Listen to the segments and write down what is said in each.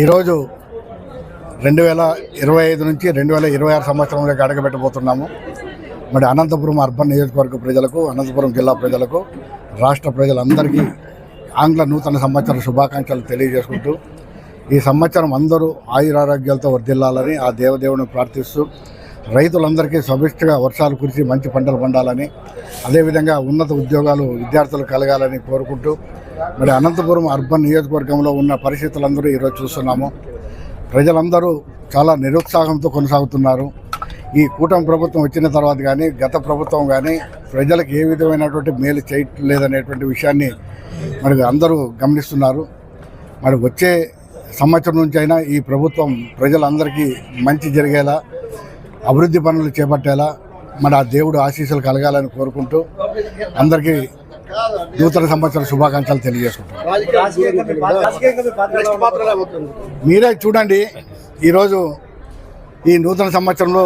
ఈరోజు రెండు వేల ఇరవై ఐదు నుంచి రెండు వేల ఇరవై ఆరు సంవత్సరంలోకి అడగబెట్టబోతున్నాము మరి అనంతపురం అర్బన్ నియోజకవర్గ ప్రజలకు అనంతపురం జిల్లా ప్రజలకు రాష్ట్ర ప్రజలందరికీ ఆంగ్ల నూతన సంవత్సర శుభాకాంక్షలు తెలియజేసుకుంటూ ఈ సంవత్సరం అందరూ ఆయురారోగ్యాలతో వర్ధిల్లాలని ఆ దేవదేవుని ప్రార్థిస్తూ రైతులందరికీ సమిష్టిగా వర్షాలు కురిసి మంచి పంటలు పండాలని అదేవిధంగా ఉన్నత ఉద్యోగాలు విద్యార్థులు కలగాలని కోరుకుంటూ మరి అనంతపురం అర్బన్ నియోజకవర్గంలో ఉన్న పరిస్థితులందరూ ఈరోజు చూస్తున్నాము. ప్రజలందరూ చాలా నిరుత్సాహంతో కొనసాగుతున్నారు. ఈ కూటమి ప్రభుత్వం వచ్చిన తర్వాత కానీ గత ప్రభుత్వం కానీ ప్రజలకు ఏ విధమైనటువంటి మేలు చేయట్లేదనేటువంటి విషయాన్ని మరి అందరూ గమనిస్తున్నారు. మరి వచ్చే సంవత్సరం నుంచి అయినా ఈ ప్రభుత్వం ప్రజలందరికీ మంచి జరిగేలా అభివృద్ధి పనులు చేపట్టేలా మన ఆ దేవుడు ఆశీస్సులు కలగాలని కోరుకుంటూ అందరికీ నూతన సంవత్సర శుభాకాంక్షలు తెలియజేసుకుంటాం మీరే చూడండి ఈరోజు ఈ నూతన సంవత్సరంలో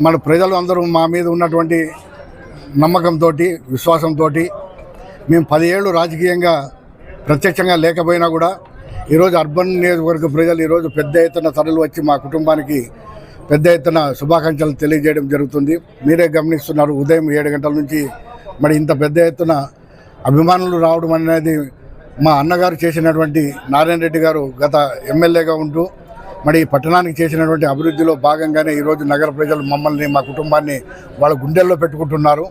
మన ప్రజలు అందరూ మా మీద ఉన్నటువంటి నమ్మకంతో విశ్వాసంతో మేము పది ఏళ్ళు రాజకీయంగా ప్రత్యక్షంగా లేకపోయినా కూడా ఈరోజు అర్బన్ నియోజకవర్గ ప్రజలు ఈరోజు పెద్ద ఎత్తున తరలి వచ్చి మా కుటుంబానికి పెద్ద ఎత్తున శుభాకాంక్షలు తెలియజేయడం జరుగుతుంది. మీరే గమనిస్తున్నారు ఉదయం ఏడు గంటల నుంచి మరి ఇంత పెద్ద ఎత్తున అభిమానులు రావడం అనేది మా అన్నగారు చేసినటువంటి నారాయణ రెడ్డి గారు గత ఎమ్మెల్యేగా ఉంటూ మరి ఈ పట్టణానికి చేసినటువంటి అభివృద్ధిలో భాగంగానే ఈరోజు నగర ప్రజలు మమ్మల్ని మా కుటుంబాన్ని వాళ్ళ గుండెల్లో పెట్టుకుంటున్నారు.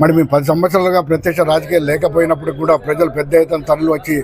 మరి మేము పది సంవత్సరాలుగా ప్రత్యక్ష రాజకీయాలు లేకపోయినప్పుడు కూడా ప్రజలు పెద్ద ఎత్తున తరలి వచ్చి